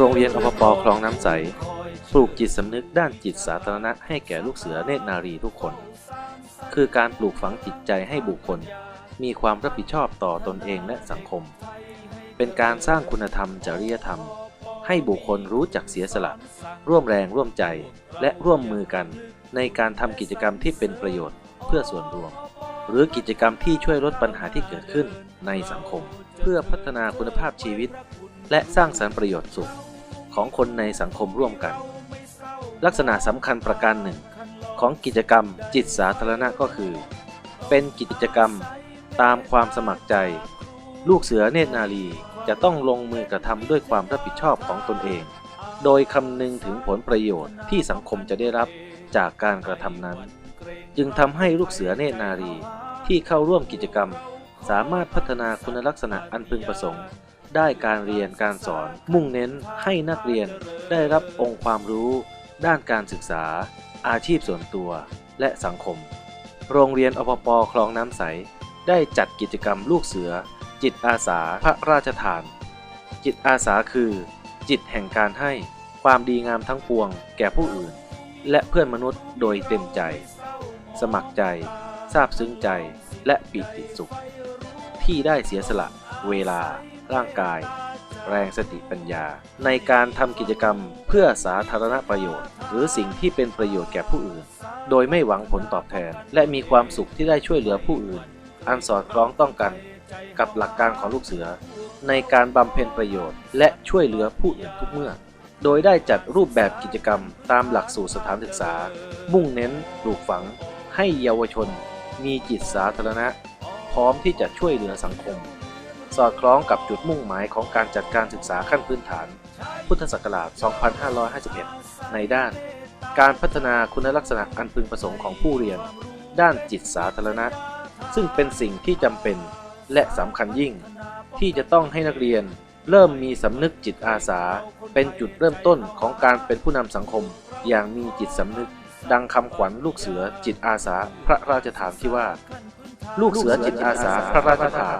โรงเรียนอปปคลองน้ำใส ปลูกจิตสำนึกด้านจิตสาธารณะให้แก่ลูกเสือเนตรนารีทุกคน คือการปลูกฝังจิตใจให้บุคคล มีความรับผิดชอบต่อตนเองและสังคม เป็นการสร้างคุณธรรมจริยธรรม ให้บุคคลรู้จักเสียสละ ร่วมแรงร่วมใจและร่วมมือกัน ในการทำกิจกรรมที่เป็นประโยชน์เพื่อส่วนรวม หรือกิจกรรมที่ช่วยลดปัญหาที่เกิดขึ้นในสังคม เพื่อพัฒนาคุณภาพชีวิต และสร้างสรรค์ประโยชน์สุข ของคนในสังคมร่วมกัน ลักษณะสำคัญประการหนึ่ง ของกิจกรรมจิตสาธารณะก็คือ เป็นกิจกรรมตามความสมัครใจ ลูกเสือเนตรนารีจะต้องลงมือกระทำด้วยความรับผิดชอบของตนเอง โดยคำนึงถึงผลประโยชน์ที่สังคมจะได้รับจากการกระทำนั้น จึงทำให้ลูกเสือเนตรนารีที่เข้าร่วมกิจกรรม สามารถพัฒนาคุณลักษณะอันพึงประสงค์ ได้การเรียนการสอน มุ่งเน้นให้นักเรียนได้รับองค์ความรู้ ด้านการศึกษา อาชีพส่วนตัว และสังคม โรงเรียนอปปคลองน้ำใส ได้จัดกิจกรรมลูกเสือ จิตอาสาพระราชทาน จิตอาสาคือ จิตแห่งการให้ความดีงามทั้งปวงแก่ผู้อื่น และเพื่อนมนุษย์โดยเต็มใจ สมัครใจซาบซึ้งใจและปิติสุข ที่ได้เสียสละเวลา ร่างกาย แรงสติปัญญา ในการทำกิจกรรมเพื่อสาธารณประโยชน์ หรือสิ่งที่เป็นประโยชน์แก่ผู้อื่น โดยไม่หวังผลตอบแทน และมีความสุขที่ได้ช่วยเหลือผู้อื่น อันสอดคล้องต้องกันกับหลักการของลูกเสือ ในการบำเพ็ญประโยชน์ และช่วยเหลือผู้อื่นทุกเมื่อ โดยได้จัดรูปแบบกิจกรรมตามหลักสูตรสถานศึกษา มุ่งเน้นปลูกฝัง ให้เยาวชน มีจิตสาธารณะ พร้อมที่จะช่วยเหลือสังคม อดคล้องกับจุดมุ่งหมายของการจัดการศึกษาขั้นพื้นฐาน พุทธศักราช 2551 ในด้าน การพัฒนาคุณลักษณะอันพึงประสงค์ของผู้เรียน ด้านจิตสาธารณะ ซึ่งเป็นสิ่งที่จำเป็นและสำคัญยิ่ง ที่จะต้องให้นักเรียนเริ่มมีสำนึกจิตอาสา เป็นจุดเริ่มต้นของการเป็นผู้นำสังคม อย่างมีจิตสำนึก ดังคำขวัญลูกเสือจิตอาสาพระราชทานที่ว่า ลูกเสือจิตอาสาพระราชทาน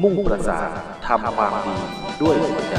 มุ่งประสานทำความดีด้วยหัวใจ